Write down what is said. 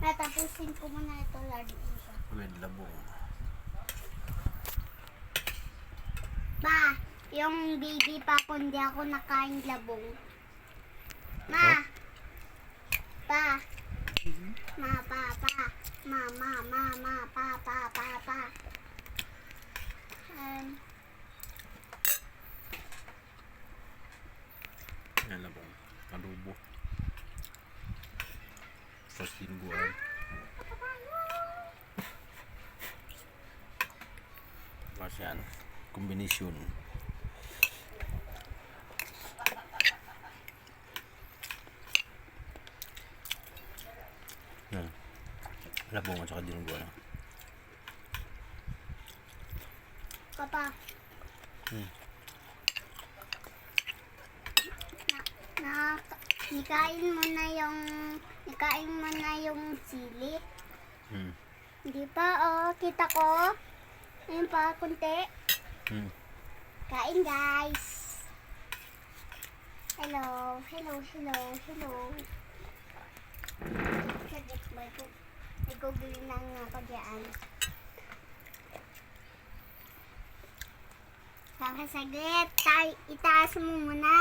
Natapusin ko muna ito lagi isa. With labong. Ba, yung baby pa ko hindi ako nakain labong. Ma. Pa. Ma, pa, pa. Ma, ma, ma, ma, pa, pa, pa, pa. Um, Yan labong. Adobo. Tapos lingguan. Tapos yan. Kombinasyon. Yan. Labong at saka dinungguan. papa. Hmm. Na, na, nikain mo na yung, nikain mo na yung sili. Hmm. Hindi pa, oh. Kita ko. Ayun pa, kunti. Hmm. Kain, guys. Hello, hello, hello, hello. Saglit ba ito? May google lang ako dyan. Saka saglit, itaas mo muna.